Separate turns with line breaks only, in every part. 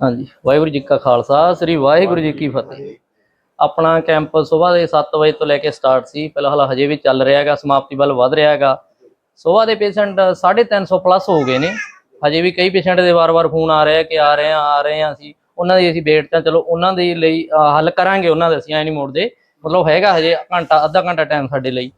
ਹਾਂਜੀ। ਵਾਹਿਗੁਰੂ ਜੀ ਕਾ ਖਾਲਸਾ ਸ੍ਰੀ ਵਾਹਿਗੁਰੂ ਜੀ ਕੀ ਫਤਿਹ। ਆਪਣਾ ਕੈਂਪ ਸਵੇਰ ਦੇ 7 ਵਜੇ ਤੋਂ ਲੈ ਕੇ ਸਟਾਰਟ ਸੀ। ਫਿਲਹਾਲ ਹਜੇ ਵੀ ਚੱਲ ਰਿਹਾ ਹੈਗਾ ਸਮਾਪਤੀ ਵੱਲ ਵਧ ਰਿਹਾ ਹੈਗਾ। ਸਵੇਰ ਦੇ ਪੇਸ਼ੈਂਟ 350 ਪਲੱਸ ਹੋ ਗਏ ਨੇ। ਹਜੇ ਵੀ ਕਈ ਪੇਸ਼ੈਂਟ ਦੇ ਵਾਰ-ਵਾਰ ਫੋਨ ਆ ਰਿਹਾ ਕਿ ਆ ਰਹੇ ਆ ਆ ਰਹੇ ਆ ਅਸੀਂ। ਉਹਨਾਂ ਦੀ ਅਸੀਂ ਵੇਟ ਤਾਂ ਚਲੋ ਉਹਨਾਂ ਦੇ ਲਈ ਹੱਲ ਕਰਾਂਗੇ ਉਹਨਾਂ ਦੇ ਅਸੀਂ ਐ ਨਹੀਂ ਮੋੜਦੇ ਮਤਲਬ ਹੈਗਾ ਹਜੇ ਘੰਟਾ ਅੱਧਾ ਘੰਟਾ ਟਾਈਮ ਸਾਡੇ ਲਈ।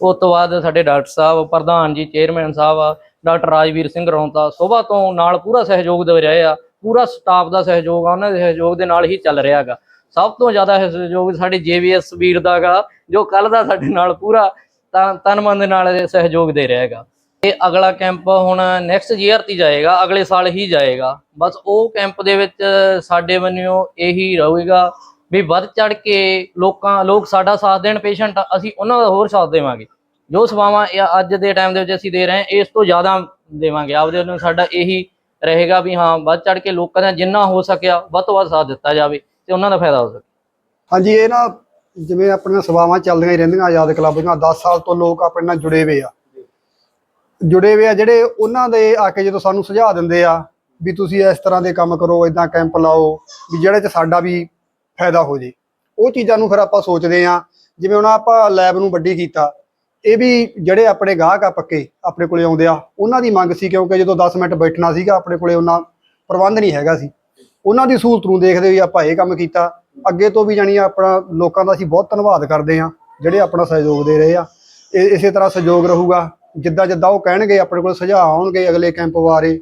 ਉਸ ਤੋਂ ਬਾਅਦ ਸਾਡੇ ਡਾਕਟਰ ਸਾਹਿਬ ਪ੍ਰਧਾਨ ਜੀ ਚੇਅਰਮੈਨ ਸਾਹਿਬ ਡਾਕਟਰ ਰਾਜਵੀਰ ਸਿੰਘ ਰੌਂਤਾ ਸਵੇਰ ਤੋਂ ਨਾਲ ਪੂਰਾ ਸਹਿਯੋਗ ਦੇ ਰਹੇ ਆ। ਪੂਰਾ ਸਟਾਫ ਦਾ ਸਹਿਯੋਗ ਆ, ਉਹਨਾਂ ਦੇ ਸਹਿਯੋਗ ਦੇ ਨਾਲ ਹੀ ਚੱਲ ਰਿਹਾ ਹੈਗਾ। ਸਭ ਤੋਂ ਜ਼ਿਆਦਾ ਸਹਿਯੋਗ ਸਾਡੇ ਜੇਵੀਐਸ ਵੀਰ ਦਾ ਗਾ ਜੋ ਕੱਲ ਦਾ ਸਾਡੇ ਨਾਲ ਪੂਰਾ ਤਨ ਤਨ ਮਨ ਦੇ ਨਾਲ ਸਹਿਯੋਗ ਦੇ ਰਿਹਾ ਹੈਗਾ। ਇਹ ਅਗਲਾ ਕੈਂਪ ਹੁਣ ਨੈਕਸਟ ਈਅਰ 'ਤੇ ਜਾਏਗਾ, ਅਗਲੇ ਸਾਲ ਹੀ ਜਾਏਗਾ। ਬਸ ਉਹ ਕੈਂਪ ਦੇ ਵਿੱਚ ਸਾਡੇ ਵੱਲੋਂ ਇਹੀ ਰਹੇਗਾ ਵੀ ਵੱਧ ਚੜ ਕੇ ਲੋਕਾਂ, ਲੋਕ ਸਾਡਾ ਸਾਥ ਦੇਣ ਪੇਸ਼ੈਂਟ ਅਸੀਂ ਉਹਨਾਂ ਦਾ ਹੋਰ ਸਾਥ ਦੇਵਾਂਗੇ। ਜੋ ਸੇਵਾਵਾਂ ਇਹ ਅੱਜ ਦੇ ਟਾਈਮ ਦੇ ਵਿੱਚ ਅਸੀਂ ਦੇ ਰਹੇ ਹਾਂ, ਇਸ ਤੋਂ ਜ਼ਿਆਦਾ ਦੇਵਾਂਗੇ। ਆਪਦੇ ਵੱਲੋਂ ਸਾਡਾ ਇਹੀ ਰਹੇਗਾ ਵੀ ਹਾਂ, ਵੱਧ ਚੜ ਕੇ ਲੋਕਾਂ ਦਾ ਜਿੰਨਾ ਹੋ ਸਕਿਆ ਵੱਧ ਤੋਂ ਵੱਧ ਸਾਥ ਦਿੱਤਾ ਜਾਵੇ ਤੇ ਉਹਨਾਂ ਦਾ ਫਾਇਦਾ ਹੋ ਸਕੇ।
ਹਾਂਜੀ, ਇਹ ਨਾ ਜਿਵੇਂ ਆਪਣੀਆਂ ਸੇਵਾਵਾਂ ਚੱਲਦੀਆਂ ਹੀ ਰਹਿੰਦੀਆਂ ਆਜ਼ਾਦ ਕਲੱਬ ਦੀਆਂ 10 ਸਾਲ ਤੋਂ ਲੋਕ ਆਪਣੇ ਨਾਲ ਜੁੜੇ ਹੋਏ ਆ। ਜੁੜੇ ਹੋਏ ਆ ਜਿਹੜੇ ਉਹਨਾਂ ਦੇ ਆ ਕੇ ਜਦੋਂ ਸਾਨੂੰ ਸੁਝਾਅ ਦਿੰਦੇ ਆ ਵੀ ਤੁਸੀਂ ਇਸ ਤਰ੍ਹਾਂ ਦੇ ਕੰਮ ਕਰੋ ਇਦਾਂ ਕੈਂਪ ਲਾਓ, ਵੀ ਜਿਹੜੇ ਚ ਸਾਡਾ ਵੀ ਫਾਇਦਾ ਹੋ ਜੇ। ਉਹ ਚੀਜ਼ਾਂ ਨੂੰ ਫਿਰ ਆਪਾਂ ਸੋਚਦੇ ਆ, ਜਿਵੇਂ ਹੁਣ ਆਪਾਂ ਲੈਬ ਨੂੰ ਵੱਡੀ ਕੀਤਾ ਇਹ ਵੀ ਜਿਹੜੇ ਆਪਣੇ ਗਾਹਕ ਆ ਪੱਕੇ ਆਪਣੇ ਕੋਲੇ ਆਉਂਦੇ ਆ, ਉਹਨਾਂ ਦੀ ਮੰਗ ਸੀ ਕਿਉਂਕਿ ਜਦੋਂ 10 ਮਿੰਟ ਬੈਠਣਾ ਸੀਗਾ ਆਪਣੇ ਕੋਲੇ, ਉਹਨਾਂ ਪ੍ਰਬੰਧ ਨਹੀਂ ਹੈਗਾ ਸੀ। ਉਹਨਾਂ ਦੀ ਸਹੂਲਤ ਨੂੰ ਦੇਖਦੇ ਹੋਏ ਆਪਾਂ ਇਹ ਕੰਮ ਕੀਤਾ। ਅੱਗੇ ਤੋਂ ਵੀ ਜਾਣੀ ਆਪਣਾ ਲੋਕਾਂ ਦਾ ਅਸੀਂ ਬਹੁਤ ਧੰਨਵਾਦ ਕਰਦੇ ਹਾਂ, ਜਿਹੜੇ ਆਪਣਾ ਸਹਿਯੋਗ ਦੇ ਰਹੇ ਆ। ਇਸੇ ਤਰ੍ਹਾਂ ਸਹਿਯੋਗ ਰਹੂਗਾ। ਜਿੱਦਾਂ ਜਿੱਦਾਂ ਉਹ ਕਹਿਣਗੇ, ਆਪਣੇ ਕੋਲ ਸੁਝਾਅ ਆਉਣਗੇ ਅਗਲੇ ਕੈਂਪ ਬਾਰੇ,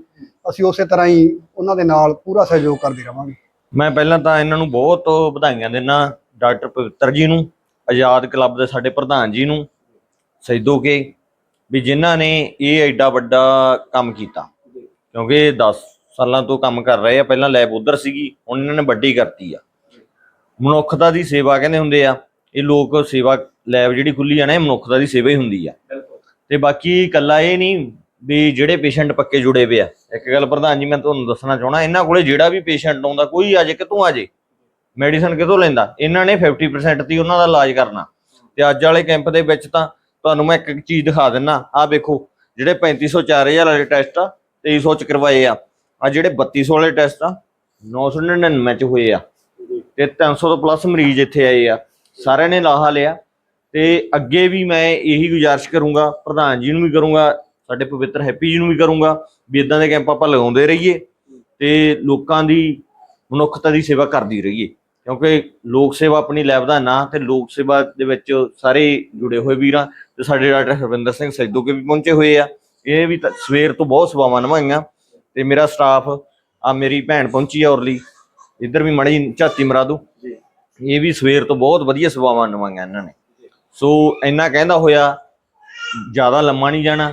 ਅਸੀਂ ਉਸੇ ਤਰ੍ਹਾਂ ਹੀ ਉਹਨਾਂ ਦੇ ਨਾਲ ਪੂਰਾ ਸਹਿਯੋਗ ਕਰਦੇ ਰਵਾਂਗੇ।
ਮੈਂ ਪਹਿਲਾਂ ਤਾਂ ਇਹਨਾਂ ਨੂੰ ਬਹੁਤ ਵਧਾਈਆਂ ਦਿੰਦਾ ਡਾਕਟਰ ਪਵਿੱਤਰ ਜੀ ਨੂੰ, ਆਜ਼ਾਦ ਕਲੱਬ ਦੇ ਸਾਡੇ ਪ੍ਰਧਾਨ ਜੀ ਨੂੰ ਸੈਦੋ ਕੇ ਵੀ ਜਿਨ੍ਹਾਂ ਨੇ ਇਹ ਐਡਾ ਵੱਡਾ ਕੰਮ ਕੀਤਾ। ਕਿਉਂਕਿ 10 ਸਾਲਾਂ ਤੋਂ ਕੰਮ ਕਰ ਰਹੇ ਆ ਪਹਿਲਾਂ ਲੈਬ ਉਧਰ ਸੀਗੀ ਹੁਣ ਇਹਨਾਂ ਨੇ ਵੱਡੀ ਕਰਤੀ ਆ। ਮਨੁੱਖਤਾ ਦੀ ਸੇਵਾ ਕਹਿੰਦੇ ਹੁੰਦੇ ਆ ਇਹ ਲੋਕ ਸੇਵਾ ਲੈਬ ਜਿਹੜੀ ਖੁੱਲੀ ਆ ਨਾ ਇਹ ਮਨੁੱਖਤਾ ਦੀ ਸੇਵਾ ਹੀ ਹੁੰਦੀ ਆ। ਤੇ ਬਾਕੀ ਇਕੱਲਾ ਇਹ ਨਹੀਂ ਵੀ ਜਿਹੜੇ ਪੇਸ਼ੈਂਟ ਪੱਕੇ ਜੁੜੇ ਹੋਏ ਆ। ਇੱਕ ਗੱਲ ਪ੍ਰਧਾਨ ਜੀ ਮੈਂ ਤੁਹਾਨੂੰ ਦੱਸਣਾ ਚਾਹਣਾ ਇਹਨਾਂ ਕੋਲੇ ਜਿਹੜਾ ਵੀ ਪੇਸ਼ੈਂਟ ਆਉਂਦਾ ਕੋਈ ਅਜੇ ਕਿਤੋਂ ਆ ਜੇ ਮੈਡੀਸਨ ਕਿਤੋਂ ਲੈਂਦਾ ਇਹਨਾਂ ਨੇ 50% ਦੀ ਉਹਨਾਂ ਦਾ ਇਲਾਜ ਕਰਨਾ। ਤੇ ਅੱਜ ਵਾਲੇ ਕੈਂਪ ਦੇ ਵਿੱਚ ਤਾਂ ਤੁਹਾਨੂੰ ਮੈਂ ਇੱਕ ਇੱਕ ਚੀਜ਼ ਦਿਖਾ ਦਿੰਨਾ। ਆਹ ਵੇਖੋ, ਜਿਹੜੇ 3500 4000 ਵਾਲੇ ਟੈਸਟ ਆ 2300 ਚ ਕਰਵਾਏ ਆ। ਆ ਜਿਹੜੇ 3200 ਵਾਲੇ ਟੈਸਟ ਆ 999 ਚ ਹੋਏ ਆ। ਤੇ 300 ਤੋਂ ਪਲੱਸ ਮਰੀਜ਼ ਇੱਥੇ ਆਏ ਆ। ਸਾਰਿਆਂ ਨੇ ਲਾਹਾ ਲਿਆ। ਤੇ ਅੱਗੇ ਵੀ ਮੈਂ ਇਹੀ ਗੁਜ਼ਾਰਿਸ਼ ਕਰੂੰਗਾ, ਪ੍ਰਧਾਨ ਜੀ ਨੂੰ ਵੀ ਕਰੂੰਗਾ, ਸਾਡੇ ਪਵਿੱਤਰ ਹੈਪੀ ਜੀ ਨੂੰ ਵੀ ਕਰੂੰਗਾ, ਵੀ ਇਦਾਂ ਦੇ ਕੈਂਪ ਆਪਾਂ ਲਗਾਉਂਦੇ ਰਹੀਏ ਤੇ ਲੋਕਾਂ ਦੀ ਮਨੁੱਖਤਾ ਦੀ ਸੇਵਾ ਕਰਦੀ ਰਹੀਏ। ਕਿਉਂਕਿ ਲੋਕ ਸੇਵਾ ਆਪਣੀ ਲੈਬ ਦਾ ਨਾਂ ਤੇ ਲੋਕ ਸੇਵਾ ਦੇ ਵਿੱਚ ਸਾਰੇ ਜੁੜੇ ਹੋਏ ਵੀਰਾਂ ਤੇ ਸਾਡੇ ਡਾਕਟਰ ਹਰਵਿੰਦਰ ਸਿੰਘ ਸੈਦੋ ਕੇ ਵੀ ਪਹੁੰਚੇ ਹੋਏ ਆ। ਇਹ ਵੀ ਸਵੇਰ ਤੋਂ ਬਹੁਤ ਸੇਵਾਵਾਂ ਨਿਭਾਈਆਂ ਤੇ ਮੇਰਾ ਸਟਾਫ ਆ ਮੇਰੀ ਭੈਣ ਪਹੁੰਚੀ ਆ ਔਰਲੀ। ਇੱਧਰ ਵੀ ਮੜੀ ਝਾਤੀ ਮਰਾ ਦੂ। ਇਹ ਵੀ ਸਵੇਰ ਤੋਂ ਬਹੁਤ ਵਧੀਆ ਸੇਵਾਵਾਂ ਨਿਭਾਈਆਂ ਇਹਨਾਂ ਨੇ। ਸੋ ਇੰਨਾ ਕਹਿੰਦਾ ਹੋਇਆ ਜ਼ਿਆਦਾ ਲੰਮਾ ਨਹੀਂ ਜਾਣਾ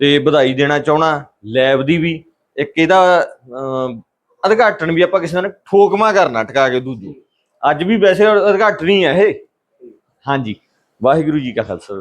ਤੇ ਵਧਾਈ ਦੇਣਾ ਚਾਹਣਾ ਲੈਬ ਦੀ ਵੀ। ਇੱਕ ਇਹਦਾ ਅਮ, ਉਦਘਾਟਨ ਵੀ ਆਪਾਂ ਕਿਸੇ ਨੇ ਠੋਕਮਾ ਕਰਨਾ ਟਿਕਾ ਕੇ ਦੂਜੂ। ਅੱਜ ਵੀ ਵੈਸੇ ਉਦਘਾਟਨ ਹੀ ਆ ਇਹ। ਹਾਂਜੀ। ਵਾਹਿਗੁਰੂ ਜੀ ਕਾ ਖਾਲਸਾ।